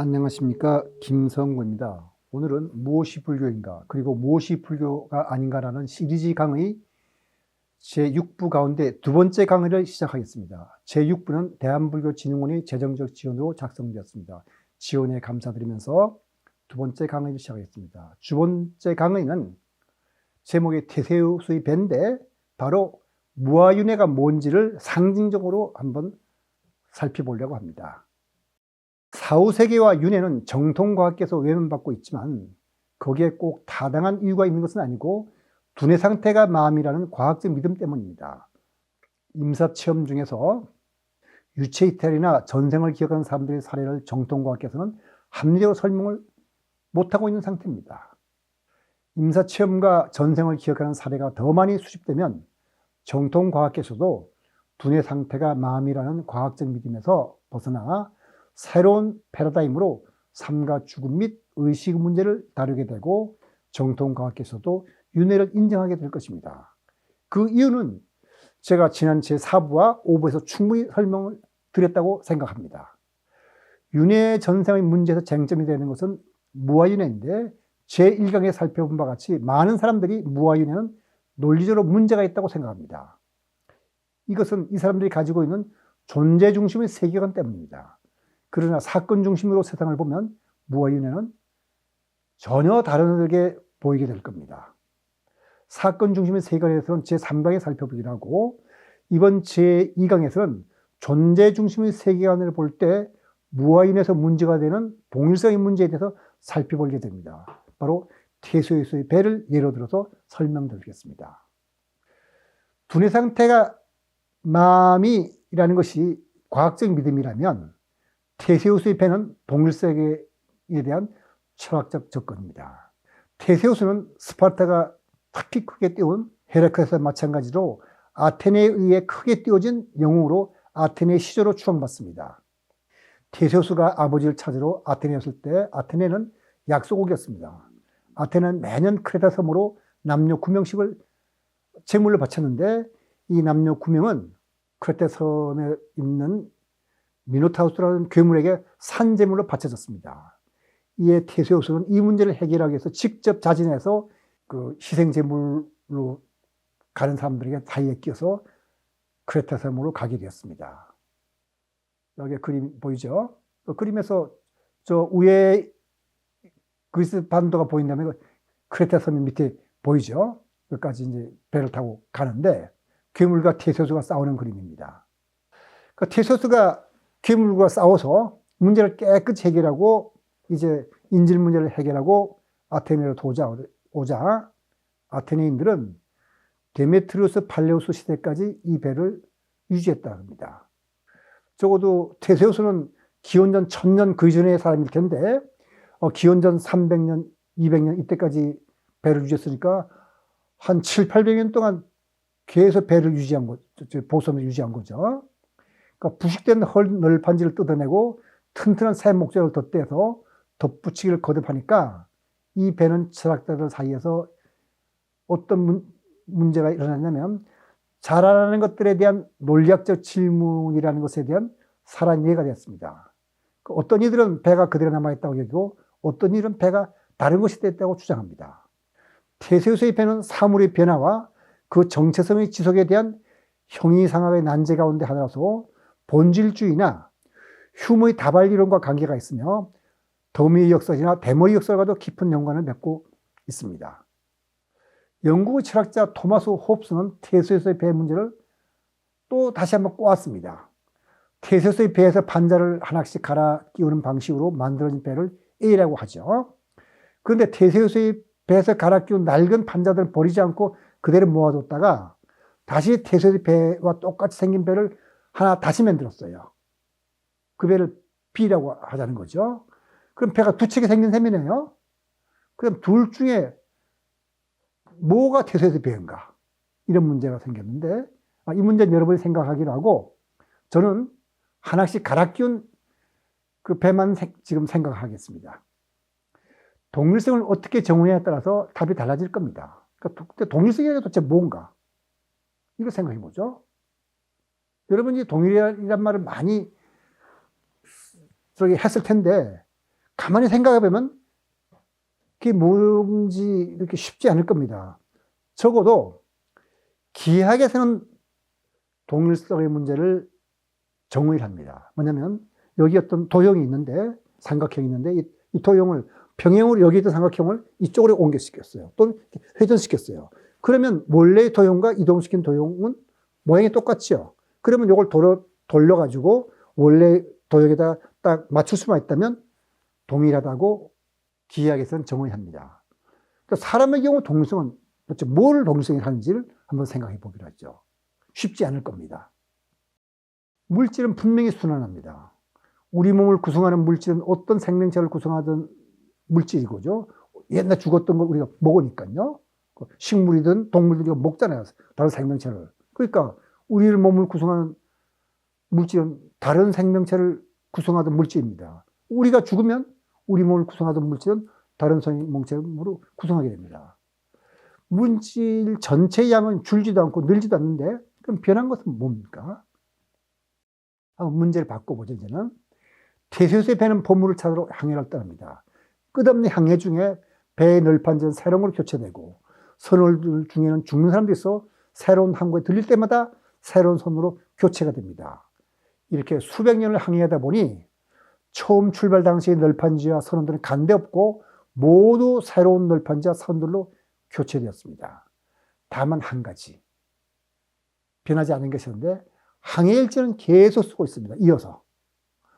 안녕하십니까 김성구입니다. 오늘은 무엇이 불교인가 그리고 무엇이 불교가 아닌가라는 시리즈 강의 제6부 가운데 두 번째 강의를 시작하겠습니다. 제6부는 대한불교진흥원의 재정적 지원으로 작성되었습니다. 지원에 감사드리면서 두 번째 강의를 시작하겠습니다. 두 번째 강의는 제목이 태세우수의 밴데 바로 무아윤회가 뭔지를 상징적으로 한번 살펴보려고 합니다. 사후세계와 윤회는 정통과학계에서 외면받고 있지만 거기에 꼭 타당한 이유가 있는 것은 아니고 두뇌 상태가 마음이라는 과학적 믿음 때문입니다. 임사체험 중에서 유체 이탈이나 전생을 기억하는 사람들의 사례를 정통과학계에서는 합리적으로 설명을 못하고 있는 상태입니다. 임사체험과 전생을 기억하는 사례가 더 많이 수집되면 정통과학계에서도 두뇌 상태가 마음이라는 과학적 믿음에서 벗어나 새로운 패러다임으로 삶과 죽음 및 의식 문제를 다루게 되고 정통과학계에서도 윤회를 인정하게 될 것입니다. 그 이유는 제가 지난 제4부와 5부에서 충분히 설명을 드렸다고 생각합니다. 윤회 전생의 문제에서 쟁점이 되는 것은 무아윤회인데 제1강에 살펴본 바 같이 많은 사람들이 무아윤회는 논리적으로 문제가 있다고 생각합니다. 이것은 이 사람들이 가지고 있는 존재 중심의 세계관 때문입니다. 그러나 사건 중심으로 세상을 보면 무아윤회는 전혀 다르게 보이게 될 겁니다. 사건 중심의 세계관에서는 제3강에 살펴보기로 하고 이번 제2강에서는 존재 중심의 세계관을 볼 때 무아인에서 문제가 되는 동일성의 문제에 대해서 살펴보게 됩니다. 바로 태소에서의 배를 예로 들어서 설명드리겠습니다. 두뇌 상태가 마음이라는 것이 과학적 믿음이라면 테세우스의 배는 동일세계에 대한 철학적 접근입니다. 테세우스는 스파르타가 특히 크게 띄운 헤라클레스와 마찬가지로 아테네에 의해 크게 띄워진 영웅으로 아테네 시조로 추앙받습니다. 테세우스가 아버지를 찾으러 아테네였을 때 아테네는 약소국이었습니다. 아테네는 매년 크레타 섬으로 남녀 구명식을 제물로 바쳤는데 이 남녀 구명은 크레타 섬에 있는 미노타우스라는 괴물에게 산제물로 바쳐졌습니다. 이에 테세우스는 이 문제를 해결하기 위해서 직접 자진해서 그 희생제물로 가는 사람들에게 사이에 끼어서 크레타 섬으로 가게 되었습니다. 여기 그림 보이죠? 그 그림에서 저 위에 그리스 반도가 보인다면 그 크레타 섬이 밑에 보이죠? 여기까지 이제 배를 타고 가는데 괴물과 테세우스가 싸우는 그림입니다. 그 테세우스가 괴물과 싸워서 문제를 깨끗이 해결하고 이제 인질 문제를 해결하고 아테네로 도자 오자 아테네인들은 데메트리우스 팔레우스 시대까지 이 배를 유지했다 합니다. 적어도 테세우스는 기원전 1000년 그 전의 사람일 텐데 어, 기원전 300년, 200년 이때까지 배를 유지했으니까 한 7, 800년 동안 계속 배를 유지한 거, 보선을 유지한 거죠. 그러니까 부식된 헐 널판지를 뜯어내고 튼튼한 새 목재를 덧대서 덧붙이기를 거듭하니까 이 배는 철학자들 사이에서 어떤 문, 문제가 일어났냐면 자라나는 것들에 대한 논리학적 질문이라는 것에 대한 살한 이해가 되었습니다. 그 어떤 이들은 배가 그대로 남아있다고 여기고 어떤 이들은 배가 다른 것이 됐다고 주장합니다. 테세우스의 배는 사물의 변화와 그 정체성의 지속에 대한 형이상학의 난제 가운데 하나로서 본질주의나 휴머의 다발 이론과 관계가 있으며 더미 역설이나 대머리 역설과도 깊은 연관을 맺고 있습니다. 영국의 철학자 토마스 홉스는 테세우스의 배 문제를 또 다시 한번 꼬았습니다. 테세우스의 배에서 반자를 하나씩 갈아 끼우는 방식으로 만들어진 배를 A라고 하죠. 그런데 테세우스의 배에서 갈아 끼운 낡은 판자들을 버리지 않고 그대로 모아뒀다가 다시 테세우스의 배와 똑같이 생긴 배를 하나 다시 만들었어요. 그 배를 B라고 하자는 거죠. 그럼 배가 두 척이 생긴 셈이네요. 그럼 둘 중에 뭐가 태세에서 배인가? 이런 문제가 생겼는데, 아, 이 문제는 여러분이 생각하기로 하고, 저는 하나씩 갈아 끼운 그 배만 지금 생각하겠습니다. 동일성을 어떻게 정의에 따라서 답이 달라질 겁니다. 그러니까 동일성이 도대체 뭔가? 이거 생각해 보죠. 여러분이 동일이란 말을 많이 저기 했을 텐데, 가만히 생각해 보면 그게 뭔지 이렇게 쉽지 않을 겁니다. 적어도 기하학에서는 동일성의 문제를 정의를 합니다. 뭐냐면 여기 어떤 도형이 있는데 삼각형이 있는데 이, 이 도형을 평행으로 여기 있던 삼각형을 이쪽으로 옮겨시켰어요. 또는 회전시켰어요. 그러면 원래의 도형과 이동시킨 도형은 모양이 똑같죠. 그러면 이걸 돌려, 돌려가지고 원래 도형에다 딱 맞출 수만 있다면 동일하다고 기하학에서는 정의합니다. 그러니까 사람의 경우 동일성은 도대체 뭘 동일성이 하는지를 한번 생각해 보기로 하죠. 쉽지 않을 겁니다. 물질은 분명히 순환합니다. 우리 몸을 구성하는 물질은 어떤 생명체를 구성하던 물질이고죠. 옛날 죽었던 걸 우리가 먹으니까요. 그 식물이든 동물들이 먹잖아요. 다른 생명체를. 그러니까 우리 몸을 구성하는 물질은 다른 생명체를 구성하던 물질입니다. 우리가 죽으면 우리 몸을 구성하던 물질은 다른 생명체로 구성하게 됩니다. 물질 전체 양은 줄지도 않고 늘지도 않는데 그럼 변한 것은 뭡니까? 한번 문제를 바꿔보죠, 이제는. 태세수의 배는 보물을 찾으러 항해를 떠납니다. 끝없는 항해 중에 배의 널판지는 새로운 걸 교체되고 선원들 중에는 죽는 사람도 있어 새로운 항구에 들릴 때마다 새로운 선으로 교체가 됩니다. 이렇게 수백 년을 항해하다 보니 처음 출발 당시의 널판지와 선원들은 간데 없고 모두 새로운 널판지와 선들로 교체되었습니다. 다만 한 가지 변하지 않은 것이 있는데 항해일지는 계속 쓰고 있습니다. 이어서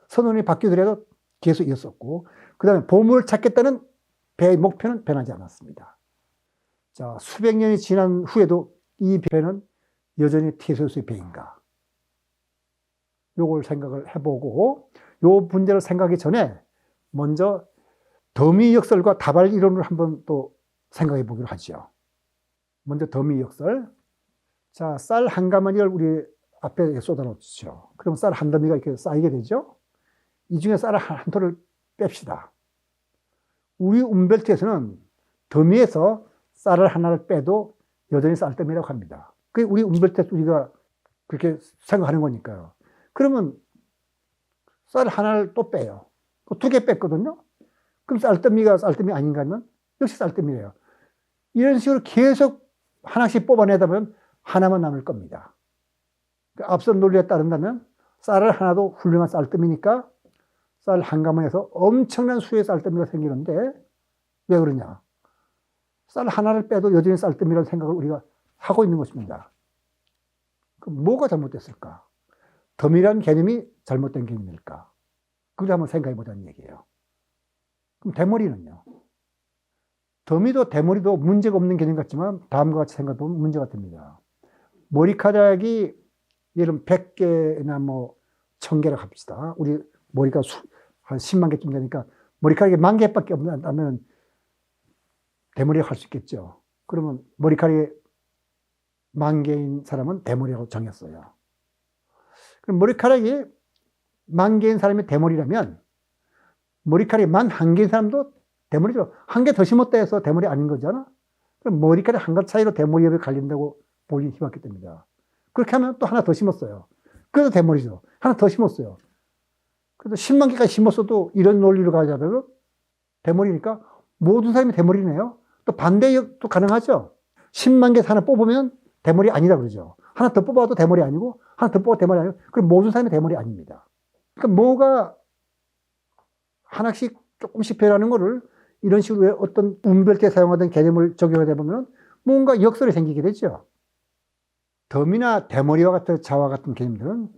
선원이 바뀌더라도 계속 이었었고 그 다음에 보물을 찾겠다는 배의 목표는 변하지 않았습니다. 자 수백 년이 지난 후에도 이 배는 여전히 티소스의 배인가? 요걸 생각을 해보고 요 문제를 생각하기 전에 먼저 더미 역설과 다발 이론을 한번 또 생각해 보기로 하죠. 먼저 더미 역설. 자, 쌀 한 가마니를 우리 앞에 쏟아 놓죠. 그럼 쌀 한 더미가 이렇게 쌓이게 되죠. 이 중에 쌀 한 톨을 뺍시다. 우리 움벨트에서는 더미에서 쌀을 하나를 빼도 여전히 쌀더미라고 합니다. 그게 우리 움벨트에서 우리가 그렇게 생각하는 거니까요. 그러면 쌀 하나를 또 빼요. 두 개 뺐거든요. 그럼 쌀더미가 쌀더미 아닌가 하면 역시 쌀더미래요. 이런 식으로 계속 하나씩 뽑아내다 보면 하나만 남을 겁니다. 그 앞선 논리에 따른다면 쌀을 하나도 훌륭한 쌀더미니까 쌀 한 가마에서 엄청난 수의 쌀더미가 생기는데 왜 그러냐? 쌀 하나를 빼도 여전히 쌀더미라는 생각을 우리가 하고 있는 것입니다. 그 뭐가 잘못됐을까? 덤이라는 개념이 잘못된 개념일까? 그걸 한번 생각해 보자는 얘기예요. 그럼 대머리는요? 더미도 대머리도 문제가 없는 개념 같지만 다음과 같이 생각해 보면 문제가 됩니다. 머리카락이 예를 100개나 뭐 1000개라고 합시다. 우리 머리가 수, 한 10만 개쯤 되니까 머리카락이 만 개밖에 없다면 대머리라고 할수 있겠죠. 그러면 머리카락이 만 개인 사람은 대머리라고 정했어요. 그럼 머리카락이 만 개인 사람이 대머리라면 머리카락이 만 한 개인 사람도 대머리죠. 한 개 더 심었다 해서 대머리 아닌 거잖아. 그럼 머리카락 한 gat 차이로 대머리에 갈린다고 보기 힘없기 때문이다. 그렇게 하면 또 하나 더 심었어요. 그래도 대머리죠. 하나 더 심었어요. 그래도 10만 개까지 심었어도 이런 논리로 가자면 대머리니까 모든 사람이 대머리네요. 또 반대도 가능하죠. 10만 개 하나 뽑으면 대머리 아니다 그러죠. 하나 더 뽑아도 대머리 아니고 하나 더 뽑아도 대머리 아니고 그럼 모든 사람이 대머리 아닙니다. 그러니까 뭐가 하나씩 조금씩 변하는 거를 이런 식으로 어떤 운별 때 사용하던 개념을 적용하다 보면 뭔가 역설이 생기게 되죠. 덤이나 대머리와 같은 자와 같은 개념들은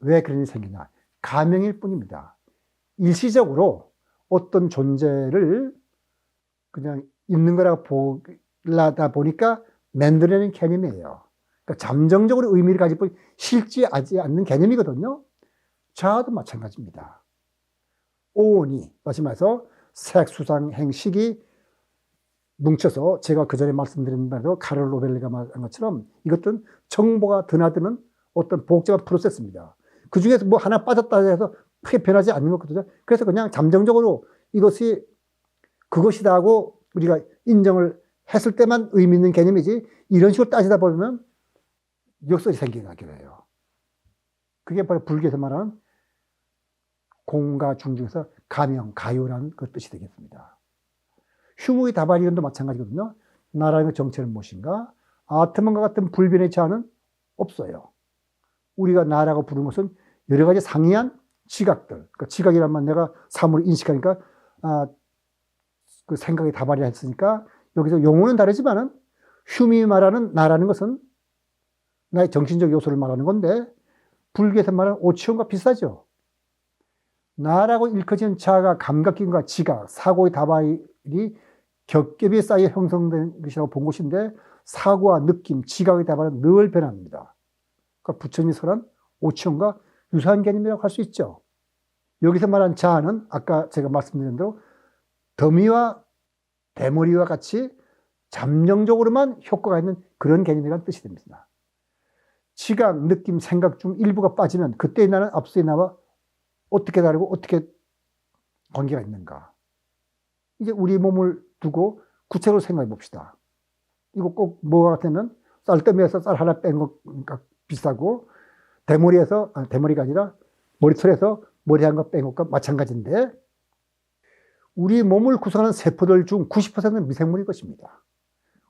왜 그런 일이 생기냐. 가명일 뿐입니다. 일시적으로 어떤 존재를 그냥 있는 거라고 보려다 보니까 만들어낸 개념이에요. 그러니까 잠정적으로 의미를 가지고 실지하지 않는 개념이거든요. 자아도 마찬가지입니다. 오온이, 다시 말해서 색수상 행식이 뭉쳐서 제가 그 전에 말씀드린 대로 카를 로벨리가 말한 것처럼 이것들은 정보가 드나드는 어떤 복잡한 프로세스입니다. 그 중에서 뭐 하나 빠졌다 해서 크게 변하지 않는 거거든요. 그래서 그냥 잠정적으로 이것이 그것이다 하고 우리가 인정을 했을 때만 의미 있는 개념이지 이런 식으로 따지다 보면 역설이 생기게 해요. 그게 바로 불교에서 말하는 공과 중 중에서 가명, 가요라는 그 뜻이 되겠습니다. 휴무의 다발이론도 마찬가지거든요. 나라의 정체는 무엇인가? 아트만과 같은 불변의 자는 없어요. 우리가 나라고 부르는 것은 여러 가지 상이한 지각들. 그러니까 지각이란 말 내가 사물을 인식하니까 아, 그 생각이 다발이라 했으니까 여기서 용어는 다르지만은 휴미 말하는 나라는 것은 나의 정신적 요소를 말하는 건데 불교에서 말하는 오치원과 비슷하죠. 나라고 일컬어지는 자아가 감각기과 지각, 사고의 다발이 겹겹이 쌓여 형성된 것이라고 본 것인데 사고와 느낌, 지각의 다발은 늘 변합니다. 그러니까 부처님이 설한 오치원과 유사한 개념이라고 할 수 있죠. 여기서 말한 자아는 아까 제가 말씀드린 대로 더미와 대머리와 같이 잠정적으로만 효과가 있는 그런 개념이라는 뜻이 됩니다. 지각, 느낌, 생각 중 일부가 빠지면 그때 나는 앞서의 나와 어떻게 다르고 어떻게 관계가 있는가. 이제 우리 몸을 두고 구체적으로 생각해 봅시다. 이거 꼭 뭐가 같으면 쌀더미에서 쌀 하나 뺀 것과 비슷하고 대머리에서, 아, 대머리가 아니라 머리털에서 머리 한 거 뺀 것과 마찬가지인데 우리 몸을 구성하는 세포들 중 90%는 미생물일 것입니다.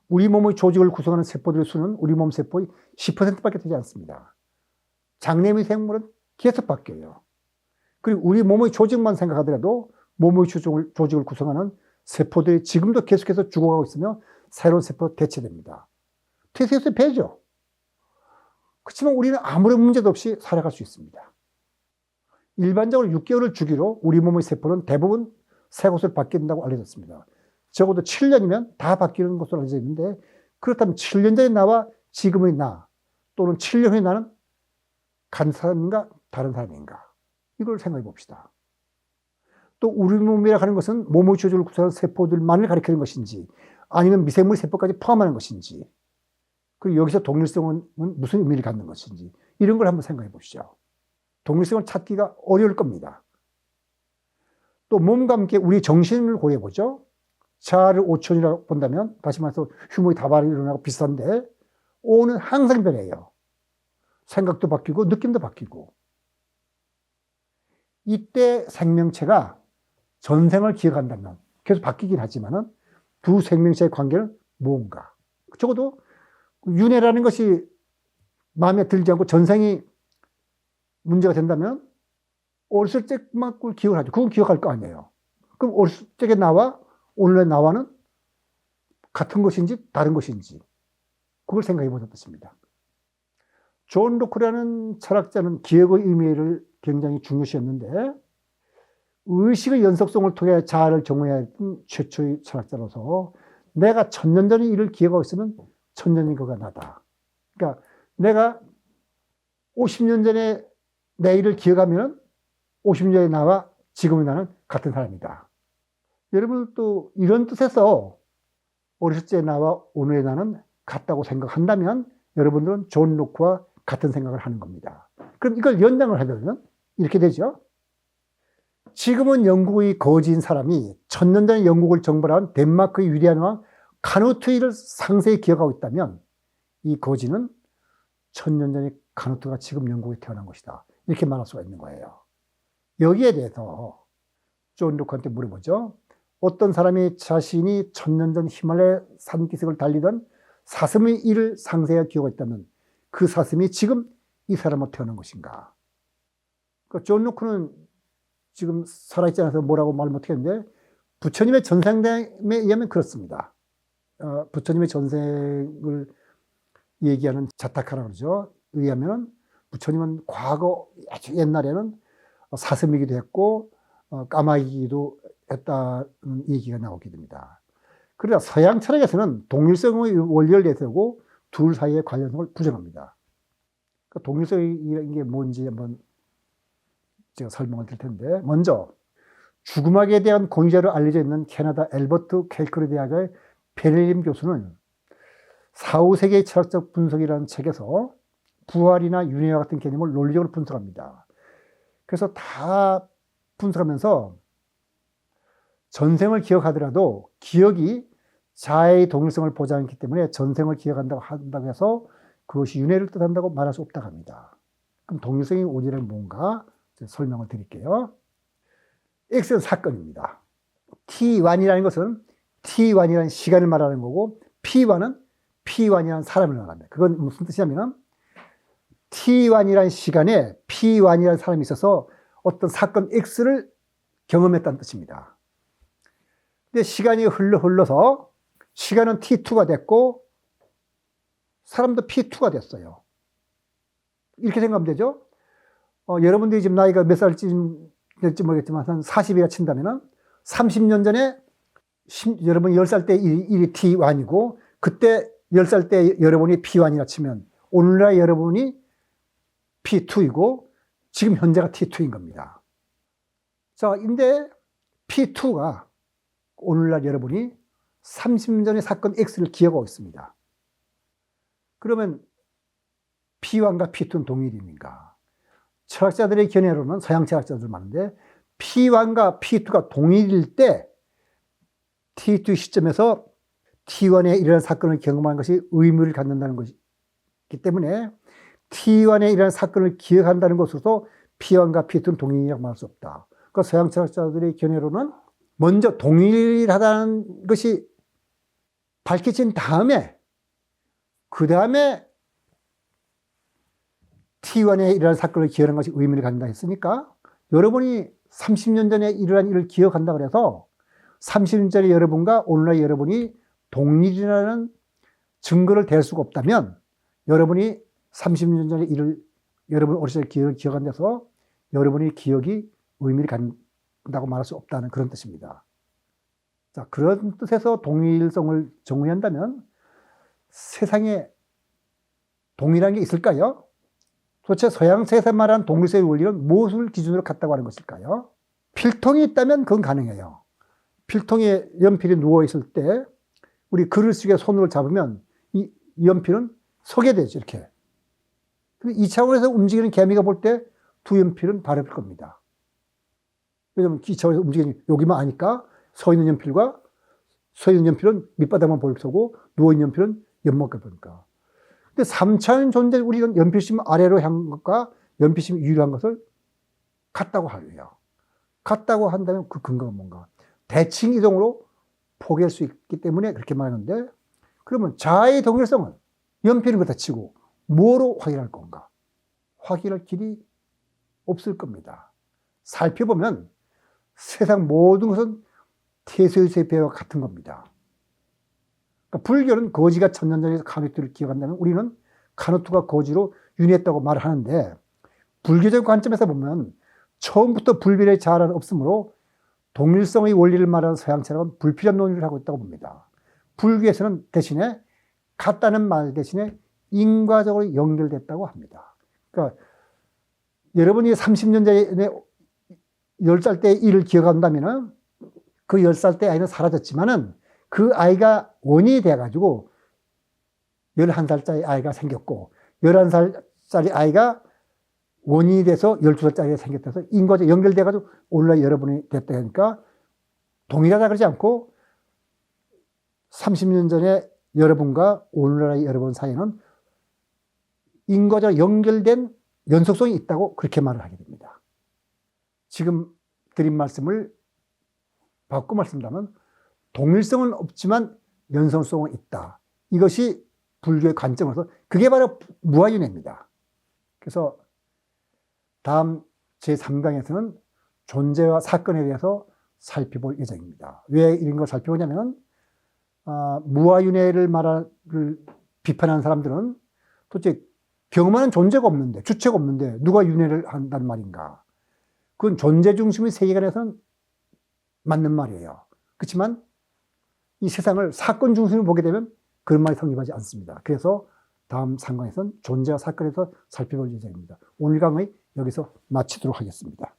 우리 몸의 조직을 구성하는 세포들의 수는 우리 몸 세포의 10%밖에 되지 않습니다. 장내 미생물은 계속 바뀌어요. 그리고 우리 몸의 조직만 생각하더라도 몸의 조직을, 구성하는 세포들이 지금도 계속해서 죽어가고 있으며 새로운 세포 대체됩니다. 퇴세에서 배죠. 그렇지만 우리는 아무런 문제도 없이 살아갈 수 있습니다. 일반적으로 6개월을 주기로 우리 몸의 세포는 대부분 새 곳을 바뀐다고 알려졌습니다. 적어도 7년이면 다 바뀌는 것으로 알려져 있는데 그렇다면 7년 전의 나와 지금의 나 또는 7년 후의 나는 간 사람인가 다른 사람인가 이걸 생각해 봅시다. 또 우리 몸이라 하는 것은 몸의 조직을 구성하는 세포들만을 가리키는 것인지 아니면 미생물 세포까지 포함하는 것인지 그리고 여기서 동일성은 무슨 의미를 갖는 것인지 이런 걸 한번 생각해 보시죠. 동일성을 찾기가 어려울 겁니다. 또 몸과 함께 우리 정신을 고려해 보죠. 자아를 오천이라고 본다면 다시 말해서 휴무의 다발이 일어나고 비슷한데 오는 항상 변해요. 생각도 바뀌고 느낌도 바뀌고 이때 생명체가 전생을 기억한다면 계속 바뀌긴 하지만은 두 생명체의 관계는 뭔가 적어도 윤회라는 것이 마음에 들지 않고 전생이 문제가 된다면 어렸을 때만 그 기억을 하죠. 그건 기억할 거 아니에요. 그럼 어렸을 적에 나와 오늘의 나와는 같은 것인지 다른 것인지 그걸 생각해 보자 뜻입니다. 존 로크라는 철학자는 기억의 의미를 굉장히 중요시했는데 의식의 연속성을 통해 자아를 정의해야 했던 최초의 철학자로서 내가 천년 전의 일을 기억하고 있으면 천년이 그가 나다. 그러니까 내가 50년 전에 내 일을 기억하면 50년의 나와 지금의 나는 같은 사람이다. 여러분도 이런 뜻에서 어렸을 때 나와 오늘의 나는 같다고 생각한다면 여러분들은 존 로크와 같은 생각을 하는 겁니다. 그럼 이걸 연장을 하면 이렇게 되죠. 지금은 영국의 거지인 사람이 천년 전에 영국을 정벌한 덴마크의 위대한 왕 카누트이를 상세히 기억하고 있다면 이 거지는 천년 전에 카누트가 지금 영국에 태어난 것이다. 이렇게 말할 수가 있는 거예요. 여기에 대해서 존 루크한테 물어보죠. 어떤 사람이 자신이 천년 전 히말라야 산기슭을 달리던 사슴의 일을 상세히 기억하고 있다면 그 사슴이 지금 이 사람으로 태어난 것인가? 그러니까 존 루크는 지금 살아있지 않아서 뭐라고 말 못했는데 부처님의 전생에 의하면 그렇습니다. 어, 부처님의 전생을 얘기하는 자타카라 그러죠. 의하면 부처님은 과거 아주 옛날에는 사슴이기도 했고 어, 까마귀기도 했다는 얘기가 나오게 됩니다. 그러나 서양 철학에서는 동일성의 원리를 내세우고 둘 사이의 관련성을 부정합니다. 그 동일성이 게 뭔지 한번 제가 설명을 드릴 텐데 먼저 죽음학에 대한 권위자로 알려져 있는 캐나다 엘버트 켈크리 대학의 페렐림 교수는 4, 5세기의 철학적 분석이라는 책에서 부활이나 윤회와 같은 개념을 논리적으로 분석합니다. 그래서 다 분석하면서 전생을 기억하더라도 기억이 자아의 동일성을 보장했기 때문에 전생을 기억한다고 한다고 해서 그것이 윤회를 뜻한다고 말할 수 없다고 합니다. 그럼 동일성이 오지는 뭔가 설명을 드릴게요. X는 사건입니다. T1이라는 것은 T1이라는 시간을 말하는 거고 P1은 P1이라는 사람을 말합니다. 그건 무슨 뜻이냐면 T1이라는 시간에 P1이라는 사람이 있어서 어떤 사건 X를 경험했다는 뜻입니다. 근데 시간이 흘러 흘러서 시간은 T2가 됐고 사람도 P2가 됐어요. 이렇게 생각하면 되죠? 어, 여러분들이 지금 나이가 몇 살쯤 될지 모르겠지만 한 40이라 친다면은 30년 전에 십- 여러분 10살 때 일이, 일이 T1이고 그때 10살 때 여러분이 P1이라 치면 오늘날 여러분이 P2이고 지금 현재가 T2인 겁니다. 자, 근데 P2가 오늘날 여러분이 30년 전의 사건 X를 기억하고 있습니다. 그러면 P1과 P2는 동일인가? 철학자들의 견해로는 서양 철학자들 많은데 P1과 P2가 동일일 때 T2 시점에서 T1에 일어난 사건을 경험하는 것이 의미를 갖는다는 것이기 때문에 T1에 일어난 사건을 기억한다는 것으로서 P1과 P2는 동일이라고 말할 수 없다. 그러니까 서양 철학자들의 견해로는 먼저 동일하다는 것이 밝혀진 다음에 그 다음에 T1에 일어난 사건을 기억하는 것이 의미를 갖는다 했으니까 여러분이 30년 전에 일어난 일을 기억한다 그래서 30년 전에 여러분과 오늘날 여러분이 동일이라는 증거를 댈 수가 없다면 여러분이 30년 전에 일을 여러분 어렸을 때 기억을 기억한다서 여러분의 기억이 의미를 갖는다고 말할 수 없다는 그런 뜻입니다. 자, 그런 뜻에서 동일성을 정의한다면 세상에 동일한 게 있을까요? 도대체 서양 세상 말하는 동일성의 원리는 무엇을 기준으로 갖다고 하는 것일까요? 필통이 있다면 그건 가능해요. 필통에 연필이 누워 있을 때 우리 글을 쓰게 손으로 잡으면 이 연필은 서게 되죠, 이렇게. 이 차원에서 움직이는 개미가 볼 때 두 연필은 바를 겁니다. 왜냐면 이 차원에서 움직이는 여기만 아니까 서 있는 연필과 서 있는 연필은 밑바닥만 보일 서고 누워 있는 연필은 옆목을 보니까. 근데 3차원 존재 우리 는 연필심 아래로 향한 것과 연필심 위로 한 것을 같다고 하래요. 같다고 한다면 그 근거가 뭔가? 대칭 이동으로 포기할 수 있기 때문에 그렇게 말하는데 그러면 자의 동일성은 연필은 그렇다 치고 뭐로 확인할 건가? 확인할 길이 없을 겁니다. 살펴보면 세상 모든 것은 태소의 배와 같은 겁니다. 그러니까 불교는 거지가 천년 전에서 카누트를 기억한다면 우리는 카누트가 거지로 윤회했다고 말하는데 불교적 관점에서 보면 처음부터 불변의 자아는 없으므로 동일성의 원리를 말하는 서양 철학은 불필요한 논의를 하고 있다고 봅니다. 불교에서는 대신에 같다는 말 대신에 인과적으로 연결됐다고 합니다. 그러니까 여러분이 30년 전에 10살 때 일을 기억한다면 그 10살 때 아이는 사라졌지만은 그 아이가 원인이 돼가지고 11살짜리 아이가 생겼고 11살짜리 아이가 원인이 돼서 12살짜리가 생겼다서 인과적 연결돼가지고 오늘날 여러분이 됐다 하니까 동일하다 그러지 않고 30년 전에 여러분과 오늘날의 여러분 사이에는 인과적 연결된 연속성이 있다고 그렇게 말을 하게 됩니다. 지금 드린 말씀을 바꿔 말씀드리면 동일성은 없지만 연속성은 있다. 이것이 불교의 관점으로서 그게 바로 무아윤회입니다. 그래서 다음 제3강에서는 존재와 사건에 대해서 살펴볼 예정입니다. 왜 이런 걸 살펴보냐면 아, 무아윤회를 말을 비판하는 사람들은 도대체 경험하는 존재가 없는데 주체가 없는데 누가 윤회를 한단 말인가? 그건 존재 중심의 세계관에서는 맞는 말이에요. 그렇지만 이 세상을 사건 중심으로 보게 되면 그런 말이 성립하지 않습니다. 그래서 다음 상강에서는 존재와 사건에서 살펴볼 예정입니다. 오늘 강의 여기서 마치도록 하겠습니다.